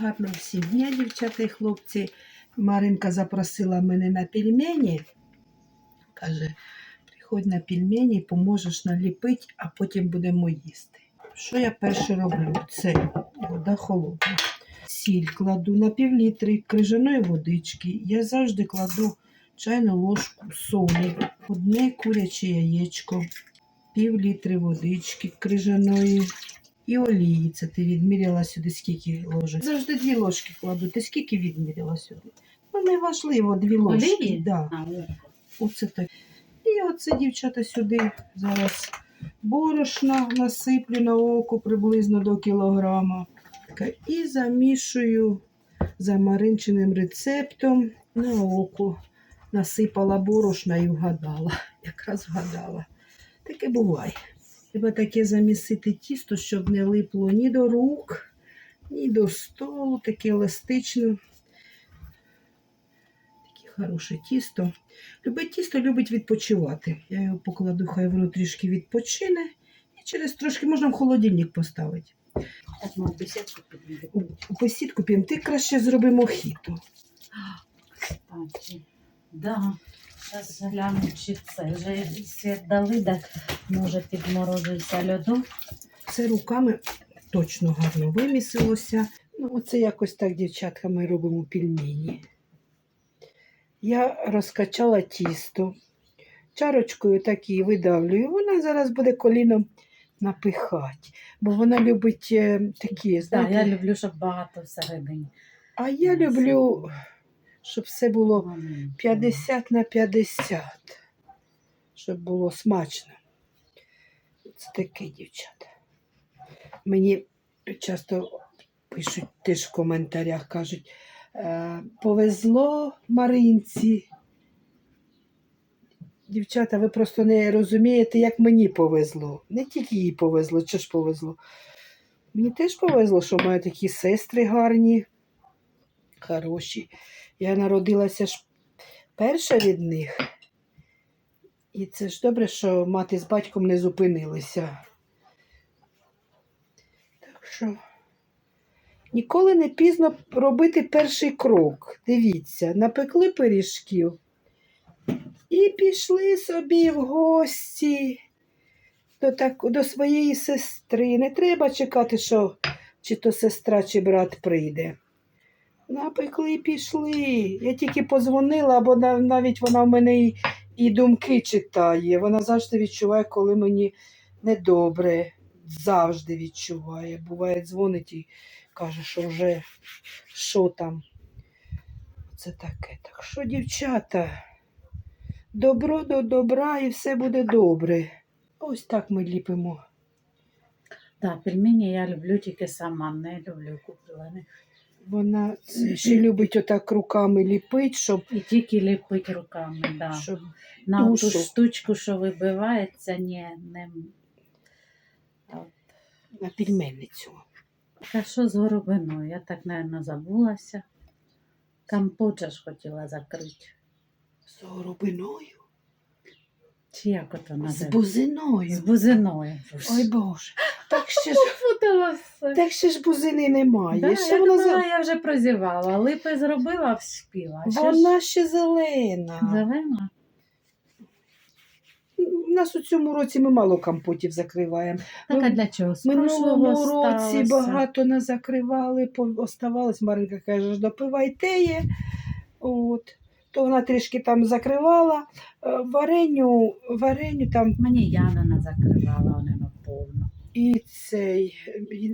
Гарно всім дня, дівчата і хлопці. Маринка запросила мене на пельмені. Каже, приходь на пельмені, поможеш наліпити, а потім будемо їсти. Що я перше роблю? Це вода холодна. Сіль кладу на півлітри крижаної водички. Я завжди кладу чайну ложку солі, одне куряче яєчко, пів літри водички крижаної і олії. Це ти відміряла сюди скільки ложок. Завжди дві ложки кладу. Ти скільки відміряла сюди? Ну, не важливо, дві ложки. Олії? Да. А. Оце так. І оце, дівчата, сюди зараз борошна насиплю на око приблизно до кілограма. І замішую за маринченим рецептом на око. Насипала борошна і вгадала. Якраз вгадала. Таке буває. Треба таке замісити тісто, щоб не липло ні до рук, ні до столу, таке еластичне. Таке хороше тісто. Любе тісто любить відпочивати. Я його покладу, хай воно трішки відпочине. І через трошки можна в холодильник поставити. Так, ну, бесідку підійде. У посідку п'ємо. Ти краще зроби мохіто. Кстати, да. Зараз гляну, чи це вже світ дали, так може підморозився льоду. Це руками точно гарно вимісилося. Ну, оце якось так, дівчатка, ми робимо пельмені. Я розкачала тісто. Чарочкою так її видавлюю. Вона зараз буде коліном напихати, бо вона любить е, такі, Так, я люблю, щоб багато всередині. а я люблю, щоб все було 50 на 50, щоб було смачно. Це таке, дівчата. Мені часто пишуть теж в коментарях, кажуть, е, повезло Маринці. Дівчата, ви просто не розумієте, як мені повезло. Не тільки їй повезло, чи ж повезло. Мені теж повезло, що маю такі сестри гарні, хороші. Я народилася ж перша від них. І це ж добре, що мати з батьком не зупинилися. Так що ніколи не пізно робити перший крок. Дивіться, напекли пиріжків і пішли собі в гості до, так, до своєї сестри. Не треба чекати, що чи то сестра, чи брат прийде. Напекли і пішли. Я тільки позвонила, бо навіть вона в мене і, і думки читає. Вона завжди відчуває, коли мені недобре. Завжди відчуває. Буває, дзвонить і каже, що вже що там. Це таке. Так що, дівчата, добро до добра і все буде добре. Ось так ми ліпимо. Так, пельмені я люблю тільки сама, не люблю куплених. Вона ще любить отак руками ліпити, щоб, І тільки ліпить руками, да. щоб На ту душу. штучку, що вибивається, ні, не. От на пельменницю. А що з горобиною? Я так, мабуть, забулася. Кампоча ж хотіла закрити. З горобиною. Чи як ото З називається? З бузиною. бузиною. Ой Боже. Так ще ж, так ще ж бузини немає. Да, ще я вона, думала, зе- я вже прозівала. Липи зробила, вспіла. Ще вона ще зелена. Зелена? У нас у цьому році ми мало компотів закриваємо. Так, а для чого? З Минулому прошлого році сталося. багато не закривали, по- оставалось. Маринка каже, ж допивайте є. От. То вона трішки там закривала. Е, Вареню, вареню там Мені Яна не закривала, вона наповно. І цей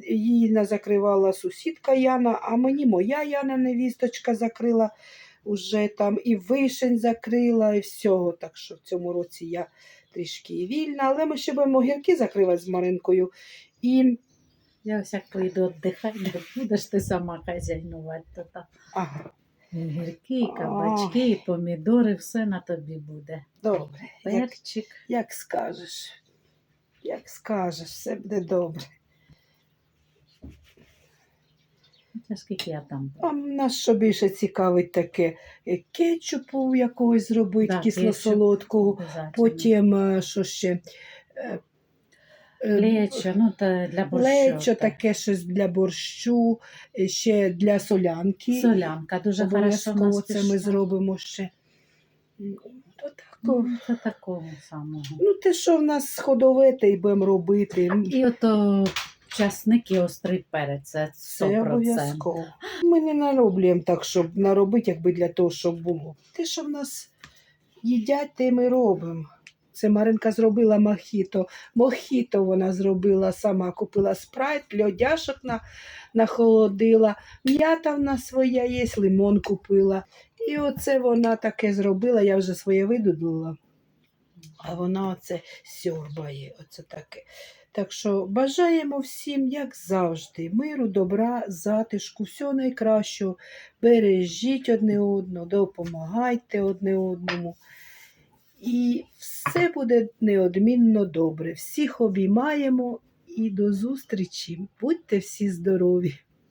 її не закривала сусідка Яна, а мені моя Яна невісточка закрила уже там і вишень закрила, і всього. Так що в цьому році я трішки вільна, але ми ще будемо гірки закривати з Маринкою. І Я ось як поїду віддихати, будеш ти сама хазяйнувати. Ага, гірки, кабачки, і помідори, все на тобі буде. добре, як, Перчик. як скажеш. Як скажеш, все буде добре. Це скільки я там. А нас що більше цікавить таке е, кетчупу якогось зробити, Да, кисло-солодкого. Потім, е, що ще, е, Лечо, ну та для борщу. лечо, так. таке щось для борщу, е, ще для солянки. Солянка дуже хорошо нас це ми пішла. зробимо ще. То тако. Ну, Це такого самого. Ну, те, що в нас ходове, те й будемо робити. І ото часник і острий перець, це Це 100%. обов'язково. Ми не нароблюємо так, щоб наробити, якби для того, щоб було. Те, що в нас їдять, те ми робимо. Це Маринка зробила мохіто. Мохіто вона зробила сама, купила спрайт, льодяшок на, нахолодила. М'ята в нас своя є, лимон купила. І оце вона таке зробила, я вже своє видудила. А вона оце сьорбає, оце таке. Так що бажаємо всім, як завжди, миру, добра, затишку, всього найкращого. Бережіть одне одного, допомагайте одне одному. І все буде неодмінно добре. Всіх обіймаємо і до зустрічі. Будьте всі здорові!